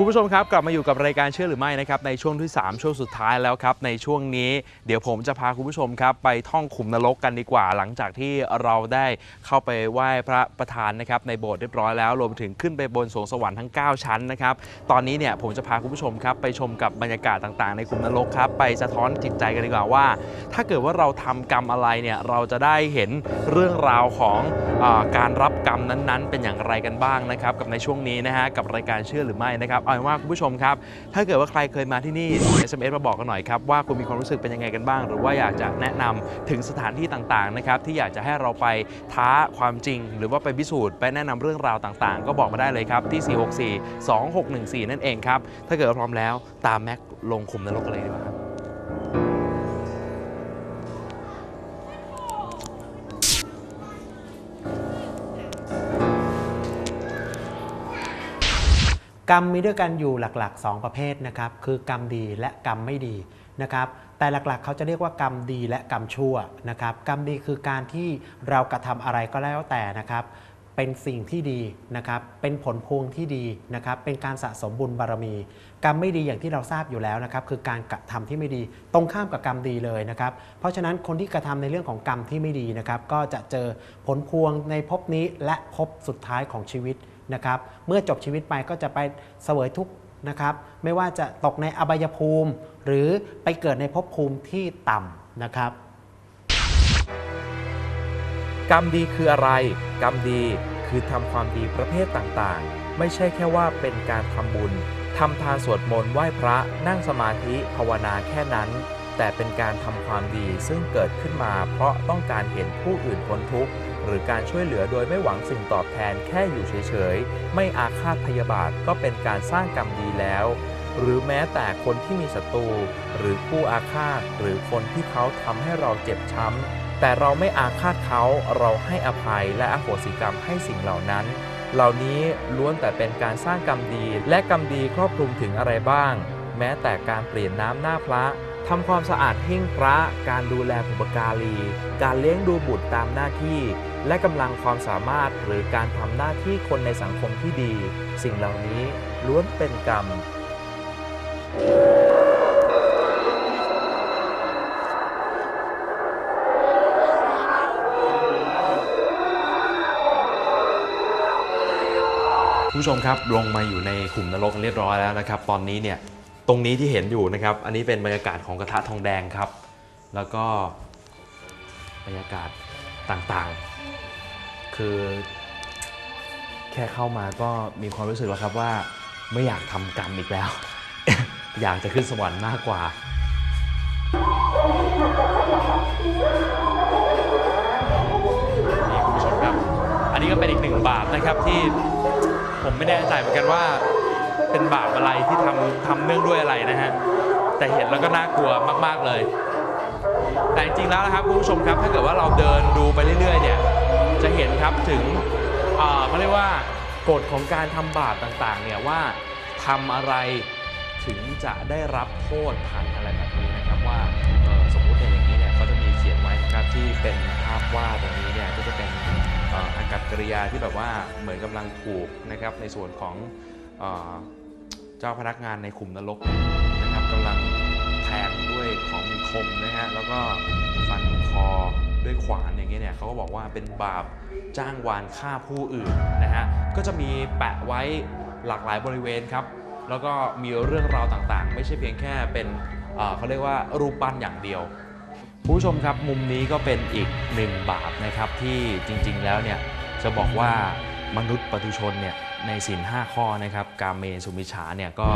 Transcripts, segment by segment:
คุณผู้ชมครับ กลับมาอยู่กับรายการเชื่อหรือไม่นะครับในช่วงที่ 3 ช่วงสุดท้ายแล้วครับ ในช่วงนี้เดี๋ยวผมจะพาคุณผู้ชมครับ ไปท่องขุมนรกกันดีกว่า หลังจากที่เราได้เข้าไปไหว้พระประธานนะครับในโบสถ์เรียบร้อยแล้วรวมถึงขึ้นไปบนสวงสวรรค์ทั้ง 9 ชั้นนะครับตอนนี้เนี่ยผมจะพาคุณผู้ชมครับไปชมกับบรรยากาศต่างๆ ในขุมนรกครับไปสะท้อนจิตใจกันดีกว่าว่า ถ้าเกิดว่าเราทำกรรมอะไรเนี่ยเราจะได้เห็นเรื่องราวของอการรับกรรมนั้นๆ เป็นอย่างไรกันบ้างนะครับกับในช่วงนี้นะฮะกับรายการเชื่อหรือไม่นะครับเอาเป็นว่าคุณผู้ชมครับ ถ้าเกิดว่าใครเคยมาที่นี่ SMS มาบอกกันหน่อยครับว่าคุณมีความรู้สึกเป็นยังไงกันบ้าง หรือว่าอยากจะแนะนำถึงสถานที่ต่างๆนะครับที่อยากจะให้เราไปท้าความจริง หรือว่าไปพิสูจน์ไปแนะนำเรื่องราวต่างๆ ก็บอกมาได้เลยครับที่ 464 2614 นั่นเองครับถ้าเกิดพร้อมแล้วตามแม็กลงขุมนรกกันเลยดีกว่าครับ กรรมมีด้วยกันอยู่หลักๆ 2 ประเภทนะครับคือกรรมดีและกรรมไม่ดีนะครับแต่หลักๆ เขาจะเรียกว่ากรรมดีและกรรมชั่วนะครับกรรมดีคือการที่เรากระทำอะไรก็แล้วแต่นะครับเป็นสิ่งที่ดีนะครับเป็นผลพวงที่ดีนะครับเป็นการสะสมบุญบารมี กรรมไม่ดีอย่างที่เราทราบอยู่แล้วนะครับคือการกระทำที่ไม่ดีตรงข้ามกับกรรมดีเลยนะครับเพราะฉะนั้นคนที่กระทำในเรื่องของกรรมที่ไม่ดีนะครับก็จะเจอผลพวงในภพนี้และภพสุดท้ายของชีวิต นะครับเมื่อจบชีวิตไปก็จะไปเสวยทุกข์นะครับไม่ว่าจะตกในอบายภูมิ หรือไปเกิดในภพภูมิที่ต่ำนะครับ กรรมดีคืออะไร กรรมดีคือทำความดีประเภทต่างๆ ไม่ใช่แค่ว่าเป็นการทำบุญทำทานสวดมนต์ไหว้พระนั่งสมาธิภาวนาแค่นั้น แต่เป็นการทำความดีซึ่งเกิดขึ้นมาเพราะต้องการเห็นผู้อื่นพ้นทุกข์ หรือการช่วยเหลือโดยไม่หวังสิ่งตอบแทนแค่อยู่เฉยๆ ไม่อาฆาตพยาบาทก็เป็นการสร้างกรรมดีแล้ว หรือแม้แต่คนที่มีศัตรูหรือผู้อาฆาต หรือคนที่เขาทำให้เราเจ็บช้ำ แต่เราไม่อาฆาตเขาเราให้อภัยและอโหสิกรรมให้สิ่งเหล่านั้น เหล่านี้ล้วนแต่เป็นการสร้างกรรมดี และกรรมดีครอบคลุมถึงอะไรบ้าง แม้แต่การเปลี่ยนน้ำหน้าพระ ทำความสะอาดหิ้งพระ การดูแลบุปการี การเลี้ยงดูบุตรตามหน้าที่ และกำลังความสามารถหรือการทำหน้าที่คนในสังคมที่ดี สิ่งเหล่านี้ล้วนเป็นกรรม ผู้ชมครับลงมาอยู่ในขุมนรกเรียบร้อยแล้วนะครับ ตอนนี้เนี่ย ตรงนี้ที่เห็นอยู่นะครับ อันนี้เป็นบรรยากาศของกระทะทองแดงครับ แล้วก็บรรยากาศต่างๆ คือ แค่เข้ามาก็มีความรู้สึกแล้วครับว่าไม่อยากทำกรรมอีกแล้ว อยากจะขึ้นสวรรค์มากกว่านี่คุณผู้ชมครับ อันนี้ก็เป็นอีกหนึ่งบาปนะครับที่ผมไม่แน่ใจเหมือนกันว่า เป็นบาปอะไรที่ทำทำเนื่องด้วยอะไรนะฮะแต่เห็นแล้วก็น่ากลัวมาก ๆเลย แต่จริงแล้วนะครับคุณผู้ชมครับถ้าเกิดว่าเราเดินดูไปเรื่อยๆเนี่ยจะเห็นครับถึงเอ่อเขาเรียกว่ากฎของการทำบาปต่างๆเนี่ยว่าทำอะไรถึงจะได้รับโทษทันอะไรแบบนี้นะครับว่าสมมุติเนี่ยอย่างนี้เนี่ยเขาจะมีเขียนไว้นะครับที่เป็นภาพวาดตรงนี้เนี่ยก็จะเป็นอากับกริยาที่แบบว่าเหมือนกำลังถูกนะครับในส่วนของ เจ้าพนักงานในขุมนรกนะครับกำลังแทงด้วยของมีคมนะฮะแล้วก็ฟันคอด้วยขวานอย่างเงี้ยเนี่ยเขาก็บอกว่าเป็นบาปจ้างวานฆ่าผู้อื่นนะฮะก็จะมีแปะไว้หลากหลายบริเวณครับ แล้วก็มีเรื่องราวต่างๆ ไม่ใช่เพียงแค่เป็นเขาเรียกว่ารูปปั้นอย่างเดียวผู้ชมครับมุมนี้ก็เป็นอีกหนึ่งบาปนะครับที่จริงๆแล้วเนี่ยจะบอกว่ามนุษย์ปฏิชนเนี่ย ในศีล5ข้อนะครับกาเมสุมิชาเนี่ยก็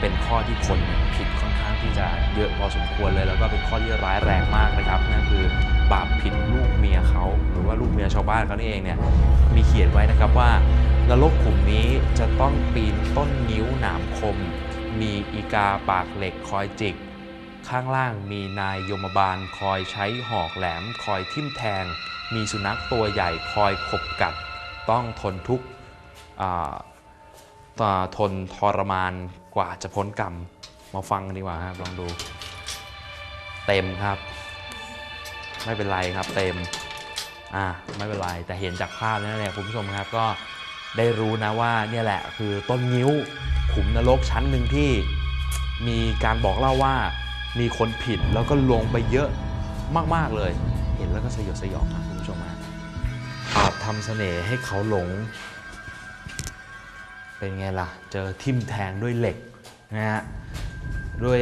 เป็นข้อที่คนผิดค่อนข้างที่จะเยอะพอสมควรเลย แล้วก็เป็นข้อที่ร้ายแรงมากนะครับนั่นคือบาปผิดลูกเมียเขาหรือว่าลูกเมียชาวบ้านเขานี่เองเนี่ยมีเขียนไว้นะครับว่านรกขุมนี้จะต้องปีนต้นงิ้วหนามคม มีอีกาปากเหล็กคอยจิก ข้างล่างมีนายยมบาลคอยใช้หอกแหลมคอยทิ่มแทง มีสุนัขตัวใหญ่คอยขบกัด ต้องทนทุกข์ ทนทรมานกว่าจะพ้นกรรม มาฟังดีกว่าครับลองดู เต็มครับ ไม่เป็นไรครับเต็มอ่าไม่เป็นไรแต่เห็นจากภาพแล้วเนี่ยคุณผู้ชมครับก็ได้รู้นะว่าเนี่ยแหละคือต้นงิ้วขุมนรกชั้นหนึ่งที่มีการบอกเล่าว่ามีคนผิดแล้วก็ลงไปเยอะมากๆเลย เห็นแล้วก็สยดสยองนะคุณผู้ชมฮะอาจทำเสน่ห์ให้เขาหลง เป็นไงล่ะ เจอทิ่มแทงด้วยเหล็กนะฮะด้วย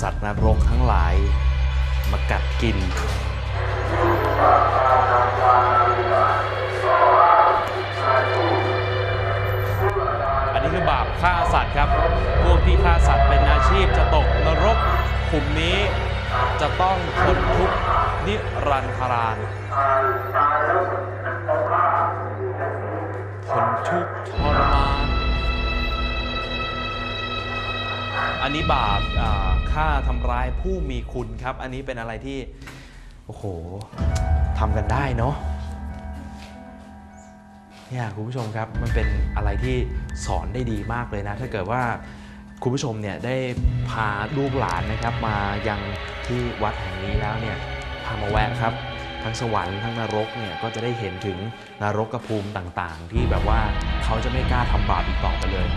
สัตว์นรกทั้งหลายมากัดกิน อันนี้คือบาปฆ่าสัตว์ครับ พวกที่ฆ่าสัตว์เป็นอาชีพจะตกนรกขุมนี้จะต้องทนทุกข์นิรันดร อันนี้บาปอ่าฆ่าทำร้ายผู้มีคุณครับ อันนี้เป็นอะไรที่ โอ้โหทำกันได้เนาะเนี่ยคุณผู้ชมครับมันเป็นอะไรที่สอนได้ดีมากเลยนะ ถ้าเกิดว่าคุณผู้ชมเนี่ยได้พาลูกหลานนะครับมายังที่วัดแห่งนี้แล้วเนี่ยพามาแวะครับ ทั้งสวรรค์ทั้งนรกเนี่ยก็จะได้เห็นถึงนรกกระภูมิต่างๆ ที่แบบว่าเขาจะไม่กล้าทำบาปอีกต่อไปเลย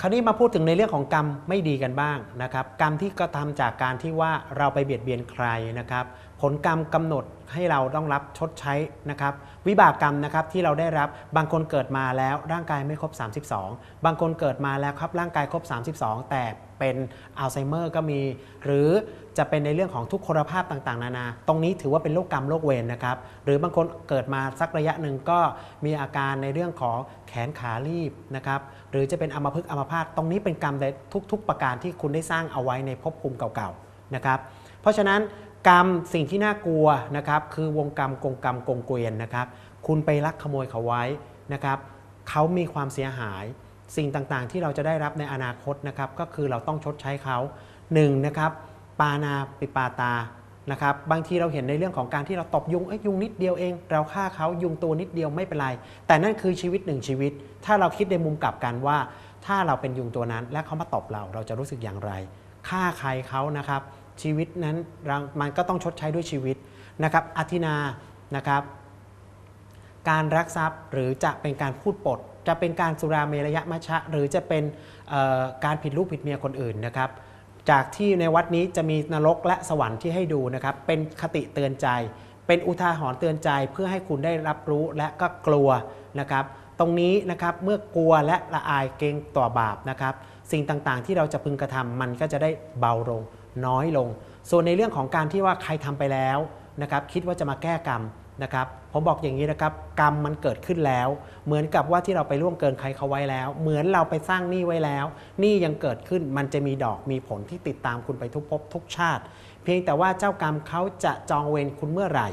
คราวนี้มาพูดถึงในเรื่องของกรรมไม่ดีกันบ้างนะครับ กรรมที่กระทำจากการที่ว่าเราไปเบียดเบียนใครนะครับ ผลกรรมกำหนดให้เราต้องรับชดใช้นะครับ วิบากกรรมนะครับที่เราได้รับบางคนเกิดมาแล้วร่างกายไม่ครบ 32 บางคนเกิดมาแล้วครับร่างกายครบ 32 แต่ เป็นอัลไซเมอร์ก็มี หรือจะเป็นในเรื่องของทุกขลภาพต่างๆ นานา ตรงนี้ถือว่าเป็นโรคกรรมโรคเวรนะครับ หรือบางคนเกิดมาสักระยะหนึ่งก็มีอาการในเรื่องของแขนขาลีบนะครับ หรือจะเป็นอัมพฤกษ์อัมพาต ตรงนี้เป็นกรรมในทุก ๆ ประการที่คุณได้สร้างเอาไว้ในภพภูมิเก่าๆนะครับ เพราะฉะนั้นกรรมสิ่งที่น่ากลัวนะครับคือวงกรรมกงกรรมกงเกวียนนะครับ คุณไปลักขโมยเขาไว้นะครับเขามีความเสียหาย สิ่งต่างๆ ที่เราจะได้รับในอนาคตนะครับก็คือเราต้องชดใช้เขาหนึ่งนะครับปานาปิปาตานะครับบางทีเราเห็นในเรื่องของการที่เราตบยุงเอ้ยยุงนิดเดียวเอง เราฆ่าเขายุงตัวนิดเดียวไม่เป็นไร แต่นั่นคือชีวิตหนึ่งชีวิต ถ้าเราคิดในมุมกลับกันว่า ถ้าเราเป็นยุงตัวนั้น และเขามาตบเราเราจะรู้สึกอย่างไรฆ่าใครเขานะครับ ชีวิตนั้นมันก็ต้องชดใช้ด้วยชีวิตนะครับอธินานะครับการรักทรัพย์หรือจะเป็นการพูดปด จะเป็นการสุราเมรยะมัชะ หรือจะเป็นการผิดลูกผิดเมียคนอื่นนะครับ จากที่ในวัดนี้จะมีนรกและสวรรค์ที่ให้ดูนะครับ เป็นคติเตือนใจ เป็นอุทาหรณ์เตือนใจเพื่อให้คุณได้รับรู้และก็กลัวนะครับ ตรงนี้นะครับเมื่อกลัวและละอายเกรงต่อบาปนะครับ สิ่งต่างๆที่เราจะพึงกระทำมันก็จะได้เบาลงน้อยลง ส่วนในเรื่องของการที่ว่าใครทำไปแล้วนะครับ คิดว่าจะมาแก้กรรม นะครับผมบอกอย่างนี้นะครับกรรมมันเกิดขึ้นแล้ว เหมือนกับว่าที่เราไปล่วงเกินใครเขาไว้แล้ว เหมือนเราไปสร้างหนี้ไว้แล้วหนี้ยังเกิดขึ้นมันจะมีดอกมีผลที่ติดตามคุณไปทุกภพทุกชาติ เพียงแต่ว่าเจ้ากรรมเขาจะจองเวรคุณเมื่อไหร่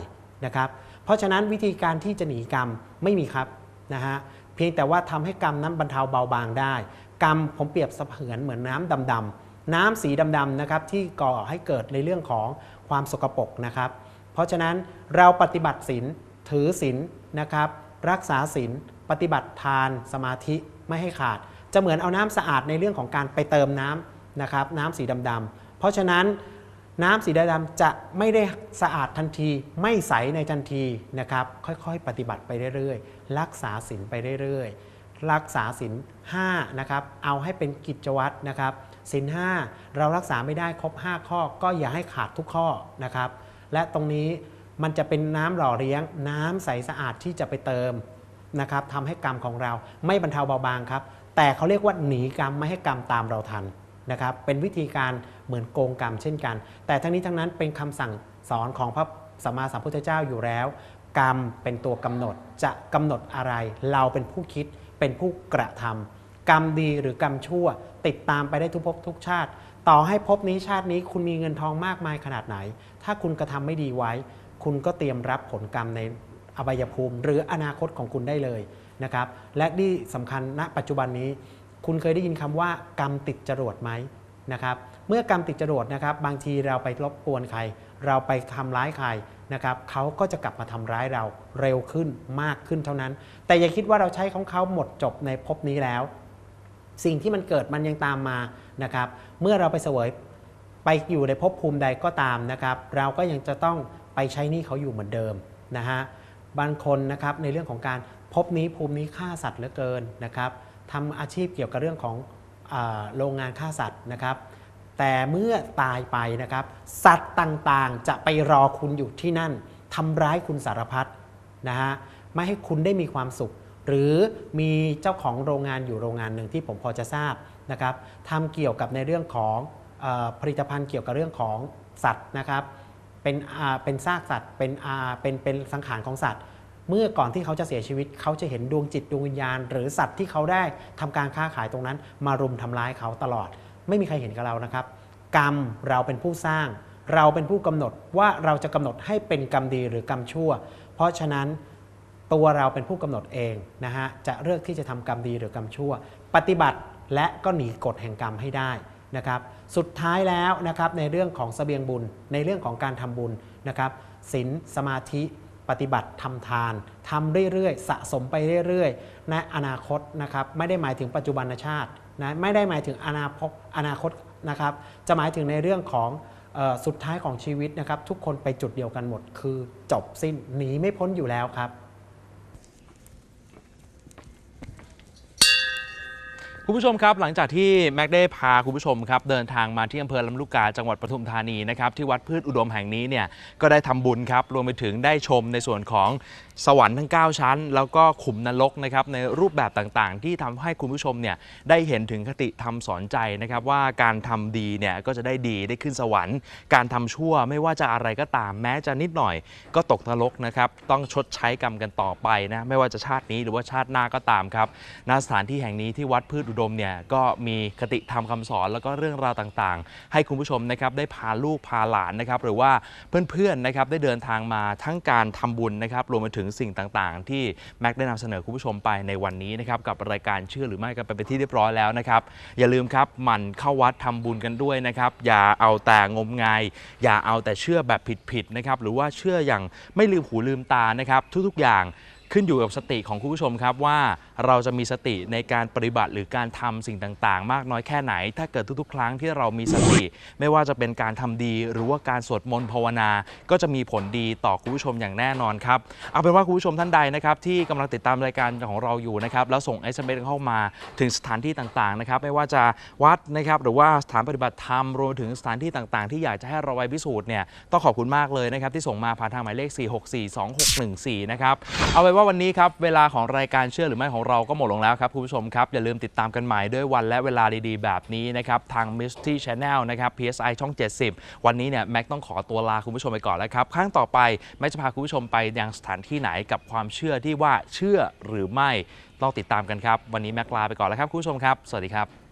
นะครับเพราะฉะนั้นวิธีการที่จะหนีกรรมไม่มีครับนะฮะเพียงแต่ว่าทำให้กรรมนั้นบรรเทาเบาบางได้ กรรมผมเปรียบเสมือนเหมือนน้ำดำๆน้ำสีดำๆนะครับที่ก่อให้เกิดในเรื่องของความสกปรกนะครับ เพราะฉะนั้นเราปฏิบัติศีลถือศีลนะครับ รักษาศีลปฏิบัติทานสมาธิไม่ให้ขาด จะเหมือนเอาน้ำสะอาดในเรื่องของการไปเติมน้ำนะครับน้ำสีดำๆเพราะฉะนั้นน้ำสีดำๆจะไม่ได้สะอาดทันที ไม่ใสในทันทีนะครับค่อยๆ ปฏิบัติไปเรื่อยๆ รักษาศีลไปเรื่อยๆ รักษาศีล5นะครับเอาให้เป็นกิจวัตรนะครับศีล5เรารักษาไม่ได้ครบ 5 ข้อก็อย่าให้ขาดทุกข้อนะครับ และตรงนี้มันจะเป็นน้ำหล่อเลี้ยง น้ำใสสะอาดที่จะไปเติมนะครับทำให้กรรมของเราไม่บรรเทาเบาบางครับ แต่เขาเรียกว่าหนีกรรมไม่ให้กรรมตามเราทันนะครับ เป็นวิธีการเหมือนโกงกรรมเช่นกัน แต่ทั้งนี้ทั้งนั้นเป็นคำสั่งสอนของพระสัมมาสัมพุทธเจ้าอยู่แล้ว กรรมเป็นตัวกำหนดจะกำหนดอะไร เราเป็นผู้คิดเป็นผู้กระทำกรรมดีหรือกรรมชั่ว ติดตามไปได้ทุกภพทุกชาติ ต่อให้ภพนี้ชาตินี้คุณมีเงินทองมากมายขนาดไหน ถ้าคุณกระทำไม่ดีไว้ คุณก็เตรียมรับผลกรรมในอบายภูมิ หรืออนาคตของคุณได้เลยนะครับ และที่สำคัญณปัจจุบันนี้ คุณเคยได้ยินคำว่ากรรมติดจรวดไหมนะครับเมื่อกรรมติดจรวดนะครับบางทีเราไปรบกวนใคร เราไปทำร้ายใครนะครับเขาก็จะกลับมาทำร้ายเราเร็วขึ้นมากขึ้นเท่านั้น แต่อย่าคิดว่าเราใช้ของเขาหมดจบในภพนี้แล้ว สิ่งที่มันเกิดมันยังตามมานะครับ เมื่อเราไปเสวยไปอยู่ในภพภูมิใดก็ตามนะครับ เราก็ยังจะต้องไปใช้หนี้เขาอยู่เหมือนเดิมนะฮะบางคนนะครับในเรื่องของการภพนี้ภูมินี้ฆ่าสัตว์เหลือเกินนะครับทำอาชีพเกี่ยวกับเรื่องของอโรงงานฆ่าสัตว์นะครับ แต่เมื่อตายไปนะครับ สัตว์ต่างๆจะไปรอคุณอยู่ที่นั่นทำร้ายคุณสารพัดนะฮะไม่ให้คุณได้มีความสุข หรือมีเจ้าของโรงงานอยู่โรงงานหนึ่งที่ผมพอจะทราบนะครับทำเกี่ยวกับในเรื่องของออผลิตภัณฑ์เกี่ยวกับเรื่องของสัตว์นะครับเป็นเป็นซากสัตว์เป็นเป็นเป็นสังขารของสัตว์ เมื่อก่อนที่เขาจะเสียชีวิต เขาจะเห็นดวงจิตดวงวิญญาณ หรือสัตว์ที่เขาได้ทำการค้าขายตรงนั้น มารุมทำร้ายเขาตลอด ไม่มีใครเห็นกับเรานะครับ กรรมเราเป็นผู้สร้าง เราเป็นผู้กำหนดว่าเราจะกำหนดให้เป็นกรรมดีหรือกรรมชั่ว เพราะฉะนั้น ตัวเราเป็นผู้กำหนดเองนะฮะจะเลือกที่จะทำกรรมดีหรือกรรมชั่ว ปฏิบัติและก็หนีกฎแห่งกรรมให้ได้นะครับ สุดท้ายแล้วนะครับในเรื่องของเสบียงบุญ ในเรื่องของการทำบุญนะครับศีลสมาธิปฏิบัติทำทานทำเรื่อยๆ สะสมไปเรื่อยๆในอนาคตนะครับไม่ได้หมายถึงปัจจุบันชาตินะไม่ได้หมายถึงอนาคตอนาคตนะครับจะหมายถึงในเรื่องของออสุดท้ายของชีวิตนะครับทุกคนไปจุดเดียวกันหมด คือจบสิ้นหนีไม่พ้นอยู่แล้วครับ คุณผู้ชมครับ หลังจากที่แม็กได้พาคุณผู้ชมครับเดินทางมาที่อำเภอลำลูกกาจังหวัดปทุมธานีนะครับที่วัดพืชอุดมแห่งนี้เนี่ยก็ได้ทำบุญครับรวมไปถึงได้ชมในส่วนของสวรรค์ทั้ง 9 ชั้น แล้วก็ขุมนรกนะครับในรูปแบบต่างๆ ที่ทำให้คุณผู้ชมเนี่ยได้เห็นถึงคติธรรมสอนใจนะครับว่าการทำดีเนี่ยก็จะได้ดีได้ขึ้นสวรรค์ การทำชั่วไม่ว่าจะอะไรก็ตามแม้จะนิดหน่อย ก็ตกนรกนะครับต้องชดใช้กรรมกันต่อไปนะไม่ว่าจะชาตินี้หรือว่าชาติหน้าก็ตามครับณสถานที่แห่งนี้ที่วัดพืชอุดมเนี่ยก็มีคติธรรมคำสอนแล้วก็เรื่องราวต่างๆ ให้คุณผู้ชมนะครับได้พาลูกพาหลานนะครับหรือว่าเพื่อนๆนะครับได้เดินทางมาทั้งการทำบุญนะครับรวมไปถึงสิ่งต่างๆ ที่แม็กได้นำเสนอคุณผู้ชมไปในวันนี้นะครับกับรายการเชื่อหรือไม่กันไปเป็นที่เรียบร้อยแล้วนะครับอย่าลืมครับหมั่นเข้าวัดทำบุญกันด้วยนะครับอย่าเอาแต่งมงาย อย่าเอาแต่เชื่อแบบผิดๆนะครับหรือว่าเชื่ออย่างไม่ลืมหูลืมตานะครับทุกๆอย่าง ขึ้นอยู่กับสติของคุณผู้ชมครับว่าเราจะมีสติในการปฏิบัติหรือการทำสิ่งต่างๆ มากน้อยแค่ไหน ถ้าเกิดทุกๆ ครั้งที่เรามีสติ ไม่ว่าจะเป็นการทำดีหรือว่าการสวดมนต์ภาวนา ก็จะมีผลดีต่อคุณผู้ชมอย่างแน่นอนครับ เอาเป็นว่าคุณผู้ชมท่านใดนะครับที่กำลังติดตามรายการของเราอยู่นะครับแล้วส่ง SMS เข้ามาถึงสถานที่ต่างๆนะครับไม่ว่าจะวัดนะครับหรือว่าสถานปฏิบัติธรรมรวมถึงสถานที่ต่างๆ ที่อยากจะให้เราไปพิสูจน์เนี่ยต้องขอบคุณมากเลยนะครับที่ส่งมาผ่านทางหมายเลข 4642614 นะครับเอาไว้ว่าวันนี้ครับเวลาของรายการเชื่อหรือไม่ของเราก็หมดลงแล้วครับคุณผู้ชมครับ อย่าลืมติดตามกันใหม่ด้วยวันและเวลาดีๆ แบบนี้นะครับ ทาง Misty Channel นะครับ PSI ช่อง 70 วันนี้เนี่ยแม็กต้องขอตัวลาคุณผู้ชมไปก่อนแล้วครับ ครั้งต่อไปแม็กจะพาคุณผู้ชมไปยังสถานที่ไหนกับความเชื่อที่ว่าเชื่อหรือไม่ต้องติดตามกันครับ วันนี้แม็กลาไปก่อนแล้วครับคุณผู้ชมครับ สวัสดีครับ